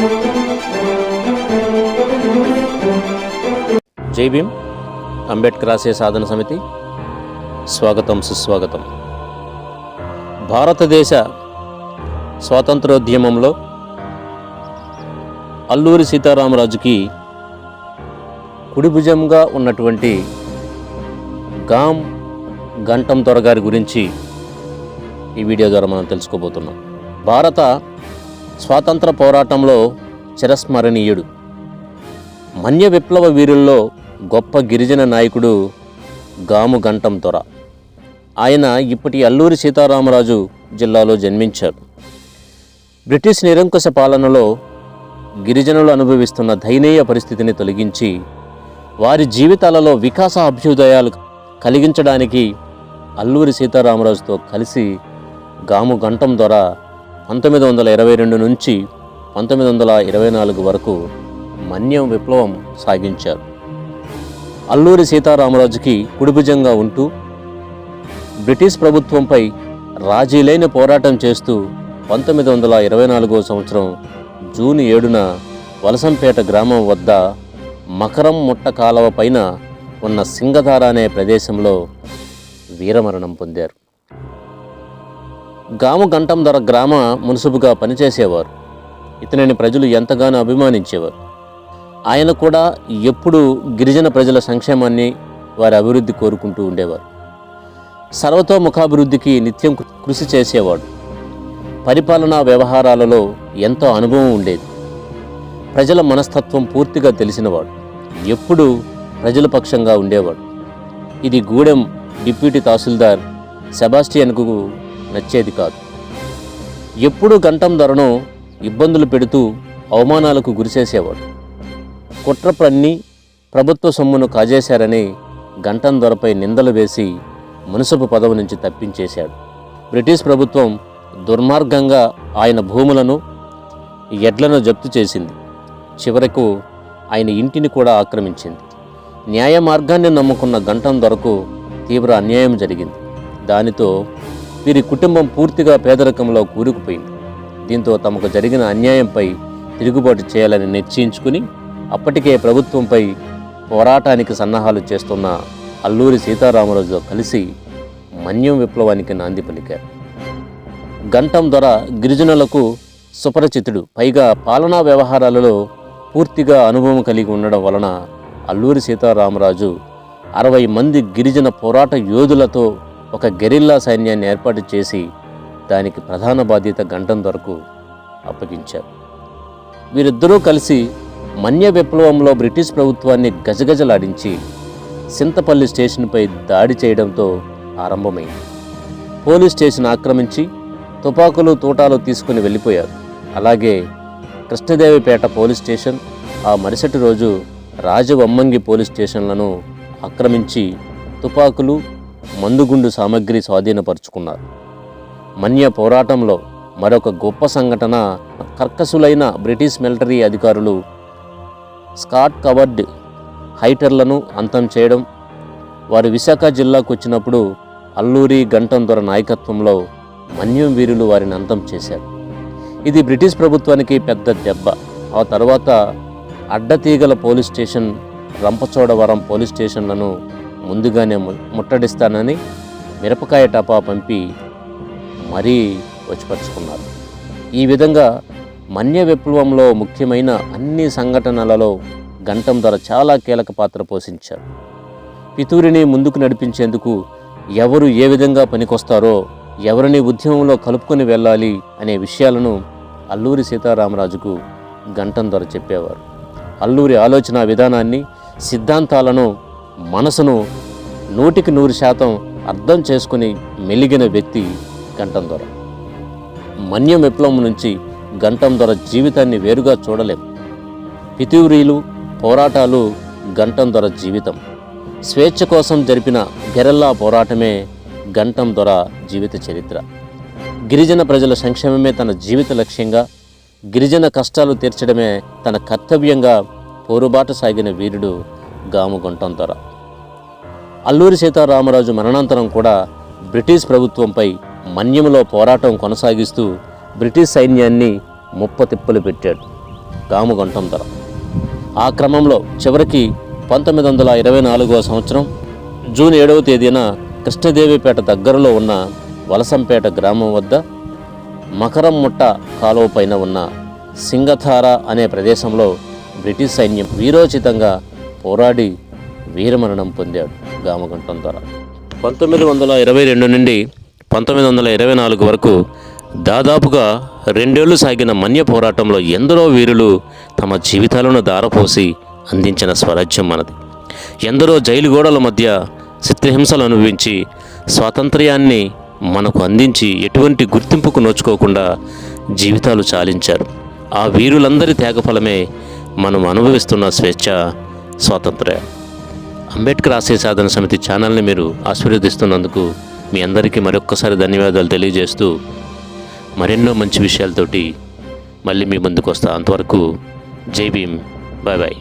జై భీమ్. అంబేద్కర్ ఆశయ సాధన సమితి. స్వాగతం సుస్వాగతం. భారతదేశ స్వాతంత్రోద్యమంలో అల్లూరి సీతారామరాజుకి కుడిభుజంగా ఉన్నటువంటి గాం గంటం త్వరగారి గురించి ఈ వీడియో ద్వారా మనం తెలుసుకోబోతున్నాం. భారత స్వాతంత్ర పోరాటంలో చిరస్మరణీయుడు. మన్య విప్లవ వీరుల్లో గొప్ప గిరిజన నాయకుడు గాము గంటం దొర ఆయన ఇప్పటి అల్లూరి సీతారామరాజు జిల్లాలో జన్మించారు బ్రిటిష్ నిరంకుశ పాలనలో గిరిజనులు అనుభవిస్తున్న దయనీయ పరిస్థితిని తొలగించి వారి జీవితాలలో వికాస అభ్యుదయాలు కలిగించడానికి అల్లూరి సీతారామరాజుతో కలిసి గాము గంటం ద్వారా పంతొమ్మిది వందల ఇరవై రెండు నుంచి పంతొమ్మిది వందల ఇరవై నాలుగు వరకు మన్యం విప్లవం సాగించారు. అల్లూరి సీతారామరాజుకి కుడిభుజంగా ఉంటూ బ్రిటిష్ ప్రభుత్వంపై రాజీలైన పోరాటం చేస్తూ పంతొమ్మిది వందల ఇరవై నాలుగో సంవత్సరం జూన్ ఏడున వలసంపేట గ్రామం వద్ద మకరం ముట్ట కాలవ పైన ఉన్న సింగధార అనే ప్రదేశంలో వీరమరణం పొందారు. గాము గంటం ధర గ్రామ మున్సిపుగా పనిచేసేవారు. ఇతనిని ప్రజలు ఎంతగానో అభిమానించేవారు. ఆయన కూడా ఎప్పుడూ గిరిజన ప్రజల సంక్షేమాన్ని వారి అభివృద్ధి కోరుకుంటూ ఉండేవారు. సర్వతోముఖాభివృద్ధికి నిత్యం కృషి చేసేవాడు. పరిపాలనా వ్యవహారాలలో ఎంతో అనుభవం ఉండేది. ప్రజల మనస్తత్వం పూర్తిగా తెలిసినవాడు. ఎప్పుడూ ప్రజల పక్షంగా ఉండేవాడు. ఇది గూడెం డిప్యూటీ తహసీల్దార్ సెబాస్టియన్కు నచ్చేది కాదు. ఎప్పుడూ గంటం ధరను ఇబ్బందులు పెడుతూ అవమానాలకు గురిచేసేవాడు. కుట్ర ప్రన్ని ప్రభుత్వ సొమ్మును కాజేశారని గంటం ధరపై నిందలు వేసి మున్సబు పదవి నుంచి తప్పించేశాడు. బ్రిటిష్ ప్రభుత్వం దుర్మార్గంగా ఆయన భూములను ఎడ్లను జప్తు చేసింది. చివరకు ఆయన ఇంటిని కూడా ఆక్రమించింది. న్యాయ మార్గాన్ని నమ్ముకున్న గంటం దొరకు తీవ్ర అన్యాయం జరిగింది. దానితో వీరి కుటుంబం పూర్తిగా పేదరికంలో కూరుకుపోయింది. దీంతో తమకు జరిగిన అన్యాయంపై తిరుగుబాటు చేయాలని నిశ్చయించుకుని అప్పటికే ప్రభుత్వంపై పోరాటానికి సన్నాహాలు చేస్తున్న అల్లూరి సీతారామరాజుతో కలిసి మన్యం విప్లవానికి నాంది పలికారు. గంటం దొర గిరిజనులకు సుపరిచితుడు పైగా పాలనా వ్యవహారాలలో పూర్తిగా అనుభవం కలిగి ఉండడం వలన అల్లూరి సీతారామరాజు అరవై మంది గిరిజన పోరాట యోధులతో ఒక గెరిల్లా సైన్యాన్ని ఏర్పాటు చేసి దానికి ప్రధాన బాధ్యత గంటం దొరకు అప్పగించారు. వీరిద్దరూ కలిసి మన్య విప్లవంలో బ్రిటిష్ ప్రభుత్వాన్ని గజగజలాడించి సింతపల్లి స్టేషన్పై దాడి చేయడంతో ఆరంభమైంది. పోలీస్ స్టేషన్ ఆక్రమించి తుపాకులు తూటాలు తీసుకుని వెళ్ళిపోయారు. అలాగే కృష్ణదేవిపేట పోలీస్ స్టేషన్ ఆ మరుసటి రోజు రాజవమ్మంగి పోలీస్ స్టేషన్లను ఆక్రమించి తుపాకులు మందుగుండు సామగ్రి స్వాధీనపరుచుకున్నారు. మన్య పోరాటంలో మరొక గొప్ప సంఘటన కర్కసులైన బ్రిటిష్ మిలిటరీ అధికారులు స్కాట్ కవర్డ్ హైటర్లను అంతం చేయడం వారు విశాఖ జిల్లాకు వచ్చినప్పుడు అల్లూరి గంటం దొర నాయకత్వంలో మన్యం వీరులు వారిని అంతం చేశారు. ఇది బ్రిటిష్ ప్రభుత్వానికి పెద్ద దెబ్బ. ఆ తర్వాత Addateegala police station Rampachodavaram police స్టేషన్లను ముందుగానే ముట్టడిస్తానని మిరపకాయ టపా పంపి మరీ వచ్చిపరుచుకున్నారు ఈ విధంగా మన్య విప్లవంలో ముఖ్యమైన అన్ని సంఘటనలలో గంటం ధర చాలా కీలక పాత్ర పోషించారు. పితూరిని ముందుకు నడిపించేందుకు ఎవరు ఏ విధంగా పనికొస్తారో ఎవరిని ఉద్యమంలో కలుపుకొని వెళ్ళాలి అనే విషయాలను అల్లూరి సీతారామరాజుకు గంటం ధర చెప్పేవారు. అల్లూరి ఆలోచన విధానాన్ని సిద్ధాంతాలను మనసును నూటికి నూరు శాతం అర్థం చేసుకుని మెలిగిన వ్యక్తి గంటం దొర. మన్యం విప్లవం నుంచి గంటం దొర జీవితాన్ని వేరుగా చూడలేం. పితివ్రీలు పోరాటాలు గంటం దొర జీవితం. స్వేచ్ఛ కోసం జరిపిన గెరల్లా పోరాటమే గంటం దొర జీవిత చరిత్ర. గిరిజన ప్రజల సంక్షేమమే తన జీవిత లక్ష్యంగా గిరిజన కష్టాలు తీర్చడమే తన కర్తవ్యంగా పోరుబాట సాగిన వీరుడు గాము దొర అల్లూరి సీతారామరాజు మరణాంతరం కూడా బ్రిటిష్ ప్రభుత్వంపై మన్యములో పోరాటం కొనసాగిస్తూ బ్రిటిష్ సైన్యాన్ని ముప్పతిప్పలు పెట్టాడు. గాముగొంటం ధర. ఆ క్రమంలో చివరికి పంతొమ్మిది వందల ఇరవై నాలుగవ సంవత్సరం జూన్ ఏడవ తేదీన కృష్ణదేవిపేట దగ్గరలో ఉన్న వలసంపేట గ్రామం వద్ద మకరం ముట్ట కాలువ పైన ఉన్న సింగధార అనే ప్రదేశంలో బ్రిటిష్ సైన్యం వీరోచితంగా పోరాడి వీరమరణం పొందాడు గామగంటం ద్వారా. పంతొమ్మిది వందల ఇరవై రెండు నుండి పంతొమ్మిది వందల ఇరవై నాలుగు వరకు దాదాపుగా రెండేళ్ళు సాగిన మన్య పోరాటంలో ఎందరో వీరులు తమ జీవితాలను దారపోసి అందించిన స్వరాజ్యం మనది. ఎందరో జైలు గోడల మధ్య చిత్రహింసలు అనుభవించి స్వాతంత్ర్యాన్ని మనకు అందించి ఎటువంటి గుర్తింపుకు నోచుకోకుండా జీవితాలు చాలించారు. ఆ వీరులందరి త్యాగఫలమే మనం అనుభవిస్తున్న స్వేచ్ఛ స్వాతంత్ర్యం. అంబేద్కర్ ఆశయ సాధన సమితి ఛానల్ని మీరు ఆశీర్వదిస్తున్నందుకు మీ అందరికీ మరొక్కసారి ధన్యవాదాలు తెలియజేస్తూ మరెన్నో మంచి విషయాలతోటి మళ్ళీ మీ ముందుకు వస్తా అంతవరకు జై భీమ్. Bye bye.